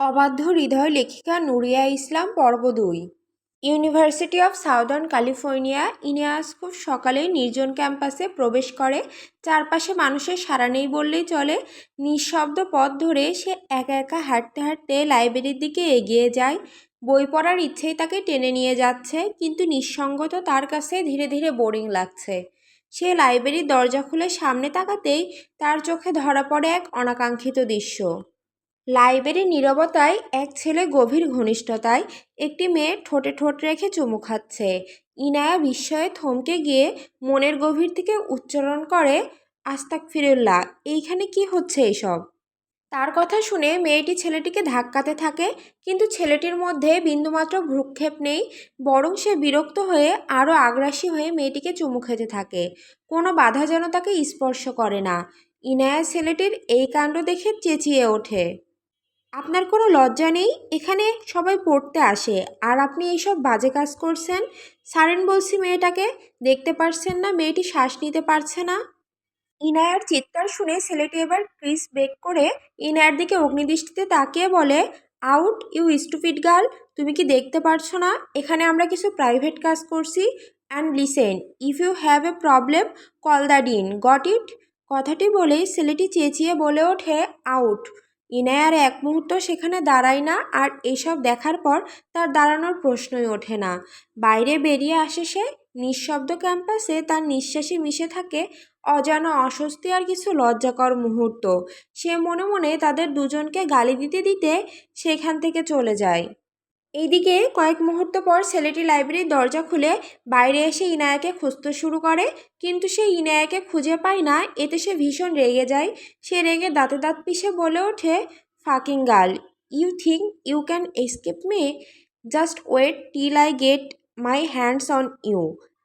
অবাধ্য হৃদয় লেখিকা নুরিয়া ইসলাম, পর্ব দুই। ইউনিভার্সিটি অফ সাউদার্ন ক্যালিফোর্নিয়া ইনিয়াস খুব সকালেই নির্জন ক্যাম্পাসে প্রবেশ করে। চারপাশে মানুষের সারা নেই বললেই চলে। নিঃশব্দ পথ ধরে সে একা একা হাঁটতে হাঁটতে লাইব্রেরির দিকে এগিয়ে যায়। বই পড়ার ইচ্ছেই তাকে টেনে নিয়ে যাচ্ছে, কিন্তু নিঃসঙ্গত তার কাছে ধীরে ধীরে বোরিং লাগছে। সে লাইব্রেরির দরজা খুলে সামনে তাকাতেই তার চোখে ধরা পড়ে এক অনাকাঙ্ক্ষিত দৃশ্য। লাইব্রেরির নীরবতায় এক ছেলে গভীর ঘনিষ্ঠতায় একটি মেয়ে ঠোঁটে ঠোঁট রেখে চুমু খাচ্ছে। ইনায়া বিস্ময়ে থমকে গিয়ে মনের গভীর থেকে উচ্চারণ করে আস্তাক ফিরুল্লাহ এইখানে কি হচ্ছে এসব? তার কথা শুনে মেয়েটি ছেলেটিকে ধাক্কাতে থাকে, কিন্তু ছেলেটির মধ্যে বিন্দুমাত্র ভ্রুক্ষেপ নেই, বরং সে বিরক্ত হয়ে আরও আগ্রাসী হয়ে মেয়েটিকে চুমু খেতে থাকে। কোনো বাধা যেন তাকে স্পর্শ করে না। ইনায়া ছেলেটির এই কাণ্ড দেখে চেঁচিয়ে ওঠে। আপনার কোনো লজ্জা নেই? এখানে সবাই পড়তে আসে। আর আপনি এইসব বাজে কাজ করছেন? সারেন বলছি মেয়েটাকে। দেখতে পারছেন না, মেয়েটি শ্বাস নিতে পারছে না। ইনায়ার চিৎকার শুনে ছেলেটি এবার ক্রিস বেক করে ইনায়ার দিকে অগ্নিদৃষ্টিতে তাকিয়ে বলে, আউট, ইউ স্টুপিড গার্ল। তুমি কি দেখতে পারছ না? এখানে আমরা কিছু প্রাইভেট কাজ করছি। And listen, if you have a problem, call the dean. Got it? কথাটি বলেই ছেলেটি চেঁচিয়ে বলে ওঠে, আউট। ইনায়ার এক মুহূর্ত সেখানে দাঁড়ায় না আর এসব দেখার পর তার দাঁড়ানোর প্রশ্নই ওঠে না। বাইরে বেরিয়ে আসে সে, নিঃশব্দ ক্যাম্পাসে তার নিঃশ্বাসে মিশে থাকে অজানা অস্বস্তি আর কিছু লজ্জাকর মুহূর্ত। সে মনে মনে তাদের দুজনকে গালি দিতে দিতে সেখান থেকে চলে যায়। এইদিকে কয়েক মুহূর্ত পর ছেলেটি লাইব্রেরির দরজা খুলে বাইরে এসে ইনায়াকে খুঁজতে শুরু করে। কিন্তু সে ইনায়াকে খুঁজে পায় না, এতে সে ভীষণ রেগে যায়। সে রেগে দাঁতে দাঁত পিষে বলে ওঠে, fucking girl, you think you can escape me? Just wait till I get my hands on you.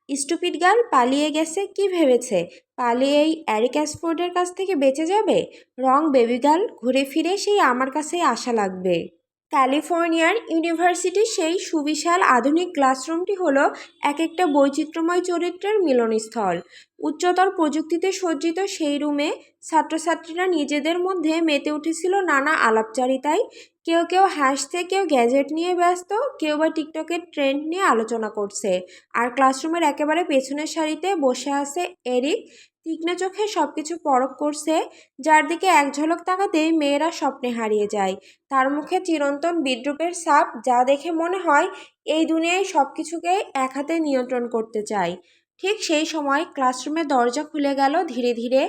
Stupid girl পালিয়ে গেছে কি ভেবেছে? পালিয়ে এই অ্যারিক অ্যাসফোর্ডের কাছ থেকে বেঁচে যাবে? রং বেবি গার্ল, ঘুরে ফিরে সেই আমার কাছেই আসা লাগবে। ক্যালিফোর্নিয়ার ইউনিভার্সিটির সেই সুবিশাল আধুনিক ক্লাসরুমটি হল এক একটা বৈচিত্র্যময় চরিত্রের মিলনস্থল। উচ্চতর প্রযুক্তিতে সজ্জিত সেই রুমে ছাত্রছাত্রীরা নিজেদের মধ্যে মেতে উঠেছিল নানা আলাপচারিতায়। কেউ কেউ হাসছে, কেউ গ্যাজেট নিয়ে ব্যস্ত, কেউ বা টিকটকের ট্রেন্ড নিয়ে আলোচনা করছে। আর ক্লাসরুমের একেবারে পেছনের সারিতে বসে আছে এরিক তীক্ষ্ণ চোখে সব কিছু পরখ করছে, যার দিকে এক ঝলক তাকাতেই মেয়েরা স্বপ্নে হারিয়ে যায়। তার মুখে চিরন্তন বিদ্রুপের সাপ যা দেখে মনে হয় এই দুনিয়ায় সব কিছুকে এক হাতে নিয়ন্ত্রণ করতে চায়। ঠিক সেই সময় ক্লাসরুমের দরজা খুলে গেল ধীরে ধীরে।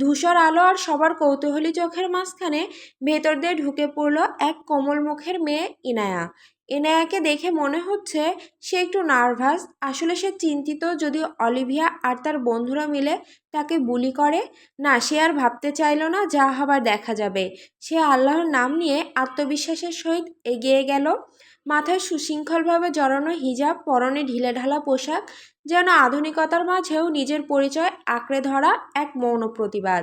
ধূসর আলো আর সবার কৌতূহলী চোখের মাঝখানে ভেতর দিয়ে ঢুকে পড়ল এক কোমল মুখের মেয়ে ইনায়া। এনায়াকে দেখে মনে হচ্ছে সে একটু নার্ভাস। আসলে সে চিন্তিত যদি অলিভিয়া আর তার বন্ধুরা মিলে তাকে বুলি করে। না, সে আর ভাবতে চাইল না যা হবার দেখা যাবে। সে আল্লাহর নাম নিয়ে আত্মবিশ্বাসের সহিত এগিয়ে গেল। মাথায় সুশৃঙ্খলভাবে জড়ানো হিজাব, পরনে ঢিলেঢালা পোশাক, যেন আধুনিকতার মাঝেও নিজের পরিচয় আঁকড়ে ধরা এক মৌন প্রতিবাদ।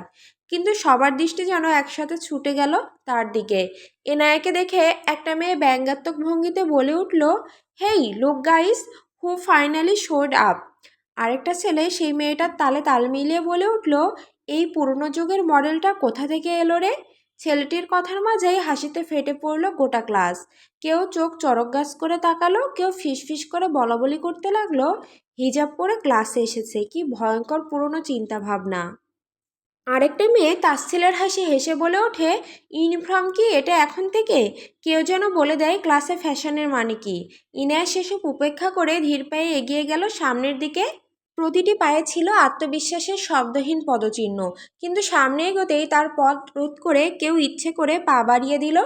কিন্তু সবার দৃষ্টি যেন একসাথে ছুটে গেল তার দিকে। এনায়াকে দেখে একটা মেয়ে ব্যঙ্গাত্মক ভঙ্গিতে বলে উঠল, hey look guys who finally showed up আরেকটা ছেলে সেই মেয়েটার তালে তাল মিলিয়ে বলে উঠল, এই পুরনো যুগের মডেলটা কোথা থেকে এলো রে? ছেলেটির কথার মাঝেই হাসিতে ফেটে পড়ল গোটা ক্লাস। কেউ চোখ চরক গাছ করে তাকালো, কেউ ফিসফিস করে বলাবলি করতে লাগল। হিজাব পরে ক্লাসে এসেছে, কি ভয়ঙ্কর পুরনো চিন্তা ভাবনা আরেকটা মেয়ে তাচ্ছিলের হাসি হেসে বলে ওঠে ইউনিফর্ম কি এটা এখন থেকে? কেউ যেন বলে দেয় ক্লাসে ফ্যাশনের মানে কি? ইনায়া সেসব উপেক্ষা করে ধীর পায়ে এগিয়ে গেল সামনের দিকে। প্রতিটি পায়ে ছিল আত্মবিশ্বাসের শব্দহীন পদচিহ্ন। কিন্তু সামনে এগোতেই তার পথ রোধ করে কেউ ইচ্ছে করে পা বাড়িয়ে দিল।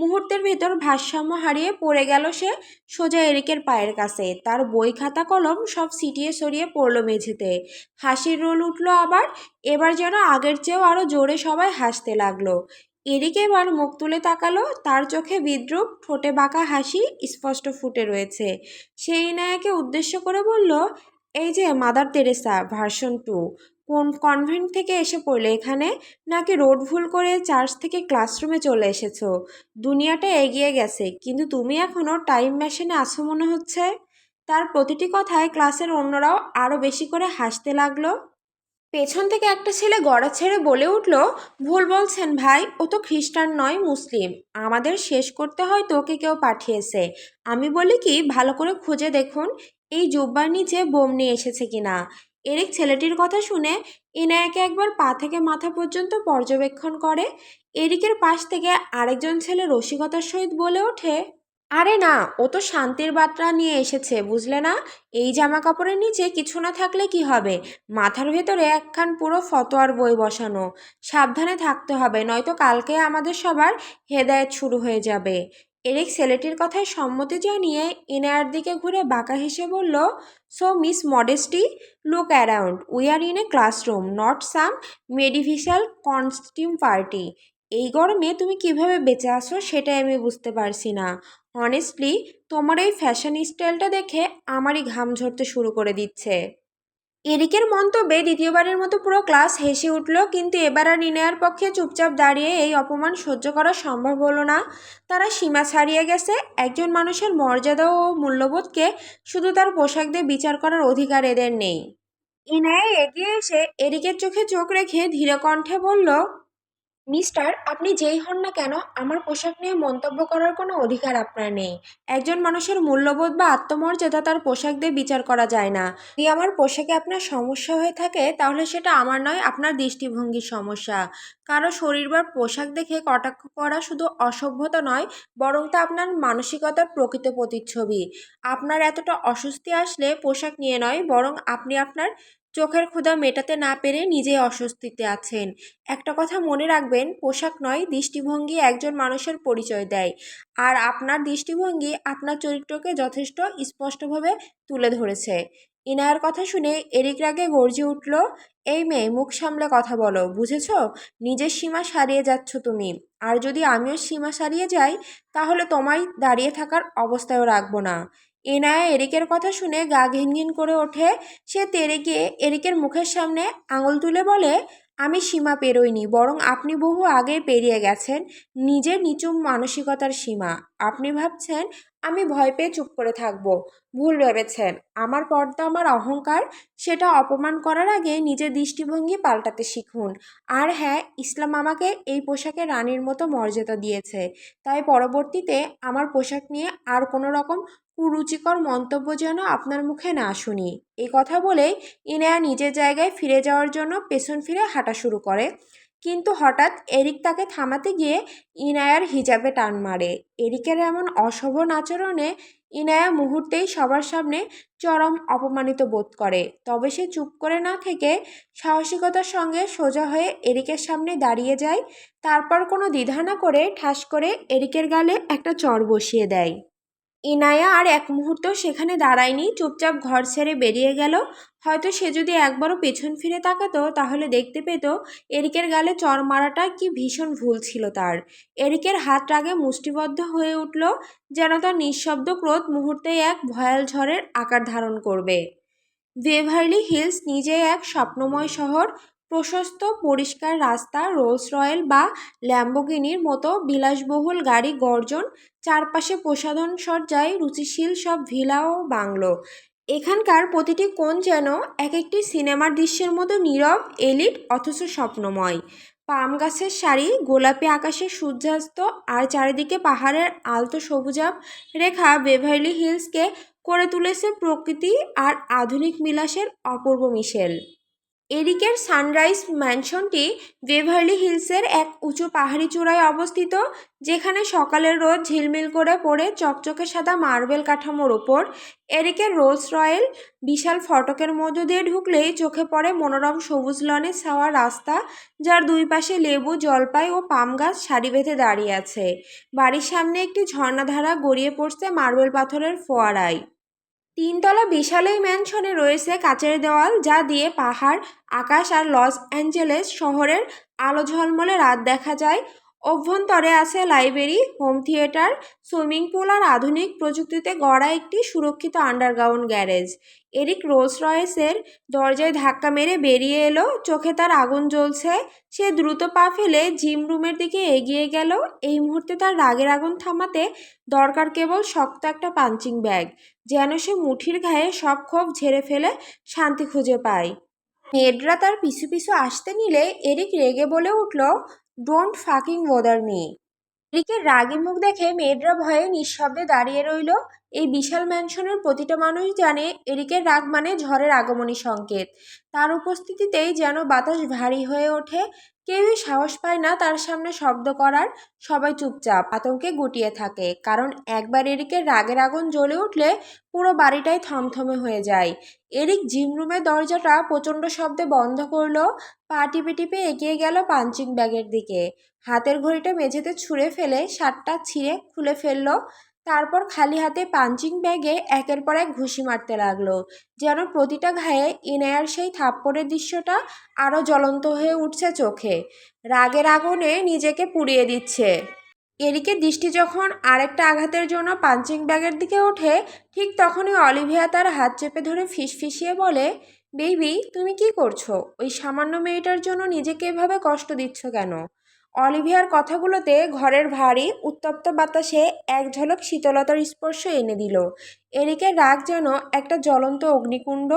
মুহূর্তের ভেতর ভারসাম্য হারিয়ে পড়ে গেল সে সোজা এরিকের পায়ের কাছে। তার বই খাতা কলম সব সিটিয়ে সরিয়ে পড়ল মেঝেতে। হাসির রোল উঠল আবার, এবার যেন আগের চেয়েও আরও জোরে সবাই হাসতে লাগল। এরিক এবার মুখ তুলে তাকালো, তার চোখে বিদ্রুপ, ঠোঁটে বাঁকা হাসি স্পষ্ট ফুটে রয়েছে। সেই নায়কে উদ্দেশ্য করে বলল এই যে মাদার তেরেসা ভার্সন টু, কোন কনভেন্ট থেকে এসে পড়লে এখানে? নাকি রোড ভুল করে চার্চ থেকে ক্লাসরুমে চলে এসেছ? দুনিয়াটা এগিয়ে গেছে, কিন্তু তুমি এখনও টাইম মেশিনে আছো মনে হচ্ছে? তার প্রতিটি কথায় ক্লাসের অন্যরাও আরও বেশি করে হাসতে লাগল। পেছন থেকে একটা ছেলে গড়া ছেড়ে বলে উঠল, ভুল বলছেন ভাই, ও তো খ্রিস্টান নয়, মুসলিম। আমাদের শেষ করতে হয়তো ওকে কেউ পাঠিয়েছে। আমি বলি কি, ভালো করে খুঁজে দেখুন। এই জুব্বার নিচে বোম নিয়ে এসেছে কিনা এরিক ছেলেটির কথা শুনে ইনায়াকে একবার পা থেকে মাথা পর্যন্ত পর্যবেক্ষণ করে। এরিকের পাশ থেকে আরেকজন ছেলে রসিকতার সহিত বলে ওঠে, আরে না, ও তো শান্তির বার্তা নিয়ে এসেছে, বুঝলে না? এই জামা কাপড়ের নিচে কিছু না থাকলে কি হবে? মাথার ভেতরে একখান পুরো ফতোয়ার বই বসানো। সাবধানে থাকতে হবে, নয়তো কালকে আমাদের সবার হেদায়েত শুরু হয়ে যাবে। এরিক ছেলেটির কথায় সম্মতি জানিয়ে ইনায়ার দিকে ঘুরে বাঁকা হেসে বলল, so miss modesty, look around. We are in a classroom, not some medieval costume party এই গরমে তুমি কীভাবে বেঁচে আসো সেটাই আমি বুঝতে পারছি না। অনেস্টলি, তোমার এই ফ্যাশন স্টাইলটা দেখে আমারই ঘাম ঝরতে শুরু করে দিচ্ছে। এরিকের মন্তব্যে দ্বিতীয়বারের মতো পুরো ক্লাস হেসে উঠল, কিন্তু এবার আর নিনয়ার পক্ষে চুপচাপ দাঁড়িয়ে এই অপমান সহ্য করা সম্ভব হলো না। তারা সীমা ছাড়িয়ে গেছে। একজন মানুষের মর্যাদা ও মূল্যবোধকে শুধু তার পোশাক দিয়ে বিচার করার অধিকার এদের নেই। ইনায় এগিয়ে এসে এরিকের চোখে চোখ রেখে ধীরকণ্ঠে বলল মিস্টার, আপনি যেই হন না কেন, আমার পোশাক নিয়ে মন্তব্য করার কোনো অধিকার আপনার নেই। একজন মানুষের মূল্যবোধ বা আত্মমর্যাদা তার পোশাক দিয়ে বিচার করা যায় না। যদি আমার পোশাকে আপনার সমস্যা হয়ে থাকে, তাহলে সেটা আমার নয়, আপনার দৃষ্টিভঙ্গির সমস্যা। কারও শরীর বা পোশাক দেখে কটাক্ষ করা শুধু অসভ্যতা নয়, বরং তা আপনার মানসিকতার প্রকৃত প্রতিচ্ছবি। আপনার এতটা অস্বস্তি আসলে পোশাক নিয়ে নয়, বরং আপনি আপনার চোখের ক্ষুধা মেটাতে না পেরে নিজেই অস্বস্তিতে আছেন। একটা কথা মনে রাখবেন, পোশাক নয়, দৃষ্টিভঙ্গি একজন মানুষের পরিচয় দেয়। আর আপনার দৃষ্টিভঙ্গি আপনার চরিত্রকে যথেষ্ট স্পষ্টভাবে তুলে ধরেছে। ইনায়ার কথা শুনে এরিক রাগে গর্জে উঠল, এই মেয়ে, মুখ সামলে কথা বলো, বুঝেছ? নিজের সীমা সারিয়ে যাচ্ছ তুমি। আর যদি আমিও সীমা সারিয়ে যাই, তাহলে তোমায় দাঁড়িয়ে থাকার অবস্থায়ও রাখব না। এনায়া এরিকের কথা শুনে গা ঘিনঘিন করে ওঠে। সে তেরেকে এরিকের মুখের সামনে আঙুল তুলে বলে, আমি সীমা পেরোইনি, বরং আপনি বহু আগে পেরিয়ে গেছেন, নিজের নিচু মানসিকতার সীমা। আপনি ভাবছেন, আমি ভয় পেয়ে চুপ করে থাকব। ভুল ভেবেছেন। আমার পর্দা, আমার অহংকার, সেটা অপমান করার আগে নিজের দৃষ্টিভঙ্গি পাল্টাতে শিখুন। আর হ্যাঁ ইসলাম আমাকে এই পোশাকে রানীর মতো মর্যাদা দিয়েছে। তাই পরবর্তীতে আমার পোশাক নিয়ে আর কোনো রকম কুরুচিকর মন্তব্য যেন আপনার মুখে না শুনি। এই কথা বলে ইনায়া নিজের জায়গায় ফিরে যাওয়ার জন্য পেছন ফিরে হাঁটা শুরু করে। কিন্তু হঠাৎ এরিক তাকে থামাতে গিয়ে ইনায়ার হিজাবে টান মারে। এরিকের এমন অশোভন আচরণে ইনায়া মুহূর্তেই সবার সামনে চরম অপমানিত বোধ করে। তবে সে চুপ করে না থেকে সাহসিকতার সঙ্গে সোজা হয়ে এরিকের সামনে দাঁড়িয়ে যায়। তারপর কোনো দ্বিধা না করে ঠাস করে এরিকের গালে একটা চর বসিয়ে দেয়। ইনায়া আর এক মুহূর্ত সেখানে দাঁড়ায়নি, চুপচাপ ঘর ছেড়ে বেরিয়ে গেল। হয়তো সে যদি একবারও পেছন ফিরে তাকাতো, তাহলে দেখতে পেত এরিকের গালে চর মারাটা কি ভীষণ ভুল ছিল তার। এরিকের হাত রাগে মুষ্টিবদ্ধ হয়ে উঠল যেন তার নিঃশব্দ ক্রোধ মুহূর্তেই এক ভয়াল ঝড়ের আকার ধারণ করবে। বেভারলি হিলস নিজে এক স্বপ্নময় শহর প্রশস্ত, পরিষ্কার রাস্তা রোলস রয়েল বা ল্যাম্বোগিনির মতো বিলাসবহুল গাড়ি গর্জন, চারপাশে প্রসাধন সজ্জায় রুচিশীল সব ভিলা ও বাংলো। এখানকার প্রতিটি কোণ যেন এক একটি সিনেমার দৃশ্যের মতো নীরব, এলিট অথচ স্বপ্নময়। পাম গাছের শাড়ি গোলাপি আকাশের সূর্যাস্ত আর চারিদিকে পাহাড়ের আলতো সবুজাব রেখা বেভারলি হিলসকে করে তুলেছে প্রকৃতি আর আধুনিক বিলাসের অপূর্ব মিশেল। এরিকের সানরাইজ ম্যানশনটি বেভারলি হিলসের এক উঁচু পাহাড়ি চূড়ায় অবস্থিত, যেখানে সকালের রোদ ঝিলমিল করে পড়ে চকচকে সাদা মার্বেল কাঠামোর ওপর। এরিকের রোলস রয়েল বিশাল ফটকের মধ্য দিয়ে ঢুকলেই চোখে পড়ে মনোরম সবুজ লনে ছাওয়া রাস্তা, যার দুই পাশে লেবু, জলপাই ও পাম গাছ সারি বেঁধে দাঁড়িয়ে আছে। বাড়ির সামনে একটি ঝর্ণাধারা গড়িয়ে পড়ছে মার্বেল পাথরের ফোয়ারায়। তিনতলা বিশাল এই ম্যানশনে রয়েছে কাচের দেওয়াল যা দিয়ে পাহাড়, আকাশ আর লস অ্যাঞ্জেলেস শহরের আলো ঝলমলে রাত দেখা যায়। অভ্যন্তরে আছে library, home theatre, swimming pool আর আধুনিক প্রযুক্তিতে গড়া একটি সুরক্ষিত আন্ডারগ্রাউন্ড গ্যারেজ। এরিক রোলস রয়েসের দরজায় ধাক্কা মেরে বেরিয়ে এলো, চোখে তার আগুন জ্বলছে। সে দ্রুত পা ফেলে জিম রুমের দিকে এগিয়ে গেল। এই মুহূর্তে তার রাগের আগুন থামাতে দরকার কেবল শক্ত একটা পাঞ্চিং ব্যাগ, যেন সে মুঠির ঘায়ে সব ক্ষোভ ঝেড়ে ফেলে শান্তি খুঁজে পায়। মেডরা তার পিছু পিছু আসতে নিলে এরিক রেগে বলে উঠল ডোন্ট ফাকিং বোদার মি রিকের রাগি মুখ দেখে মেয়েরা ভয়ে নিঃশব্দে দাঁড়িয়ে রইল। এই বিশাল ম্যানশনের প্রতিটা মানুষ জানে এরিকের রাগ মানে ঝড়ের আগমনী সংকেত। তার উপস্থিতিতেই যেন বাতাস ভারী হয়ে ওঠে। কেউই সাহস পায় না তার সামনে শব্দ করার। সবাই চুপচাপ আতঙ্কে গুটিয়ে থাকে, কারণ একবার এরিকের রাগের আগুন জ্বলে উঠলে পুরো বাড়িটাই থমথমে হয়ে যায়। এরিক জিম রুমের দরজাটা প্রচণ্ড শব্দে বন্ধ করল, পা টিপে টিপে এগিয়ে গেল পাঞ্চিং ব্যাগের দিকে। হাতের ঘড়িটা মেঝেতে ছুঁড়ে ফেলে, শার্টটা ছিঁড়ে খুলে ফেলল। তারপর খালি হাতে পাঞ্চিং ব্যাগে একের পর এক ঘুষি মারতে লাগল, যেন প্রতিটা ঘায়ে ইনায়ার সেই থাপ্পড়ের দৃশ্যটা আরও জ্বলন্ত হয়ে উঠছে চোখে। রাগের আগুনে নিজেকে পুড়িয়ে দিচ্ছে। এরিকের দৃষ্টি যখন আরেকটা আঘাতের জন্য পাঞ্চিং ব্যাগের দিকে ওঠে, ঠিক তখনই অলিভিয়া তার হাত চেপে ধরে ফিসফিসিয়ে বলে, বেবি, তুমি কি করছ? ওই সামান্য মেয়েটার জন্য নিজেকে এভাবে কষ্ট দিচ্ছ কেন? অলিভিয়ার কথাগুলোতে ঘরের ভারী, উত্তপ্ত বাতাসে এক ঝলক শীতলতার স্পর্শ এনে দিল। এরিকের রাগ যেন একটা জ্বলন্ত অগ্নিকুণ্ড,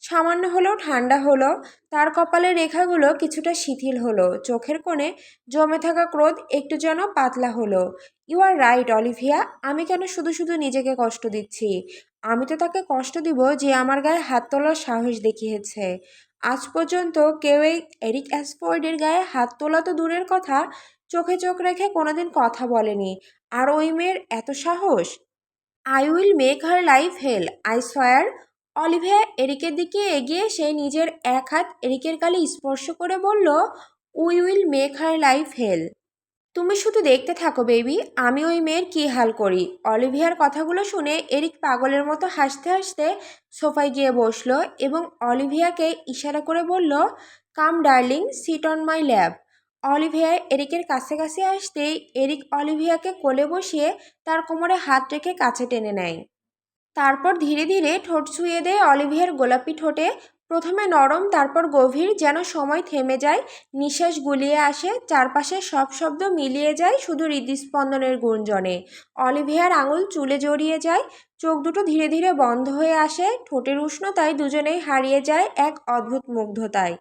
সামান্য হলেও ঠান্ডা হলো। তার কপালের রেখাগুলো কিছুটা শিথিল হলো। চোখের কোণে জমে থাকা ক্রোধ একটু যেন পাতলা হলো। You are right, Olivia. আমি কেন শুধু শুধু নিজেকে কষ্ট দিচ্ছি? আমি তো তাকে কষ্ট দিব যে আমার গায়ে হাত তোলার সাহস দেখিয়েছে। আজ পর্যন্ত কেউ এই এরিক অ্যাসফোর্ডের গায়ে হাত তোলা তো দূরের কথা, চোখে চোখ রেখে কোনোদিন কথা বলেনি। আর ওই মেয়ের এত সাহস? I will make her life hell, I swear. Olivia এরিকের দিকে এগিয়ে সে নিজের এক হাত এরিকের গালে স্পর্শ করে বলল, we will make her life hell. তুমি শুধু দেখতে থাকো, বেবি। আমি ওই মেয়ের কী হাল করি? অলিভিয়ার কথাগুলো শুনে এরিক পাগলের মতো হাসতে হাসতে সোফায় গিয়ে বসল এবং অলিভিয়াকে ইশারা করে বলল, come darling, sit on my lap. Olivia এরিকের কাছে কাছে আসতেই এরিক অলিভিয়াকে কোলে বসিয়ে তার কোমরে হাত রেখে কাছে টেনে নেয়। তারপর ধীরে ধীরে ঠোঁট ছুঁয়ে দেয় অলিভিয়ার গোলাপি ঠোঁটে প্রথমে নরম, তারপর গভীর, যেন সময় থেমে যায়, নিঃশ্বাস গুলিয়ে আসে, চারপাশে সব শব্দ মিলিয়ে যায় শুধু হৃদস্পন্দনের গুঞ্জনে। অলিভিয়ার আঙুল চুলে জড়িয়ে যায়, চোখ দুটো ধীরে ধীরে বন্ধ হয়ে আসে, ঠোঁটের উষ্ণতায় দুজনেই হারিয়ে যায় এক অদ্ভুত মুগ্ধতায়।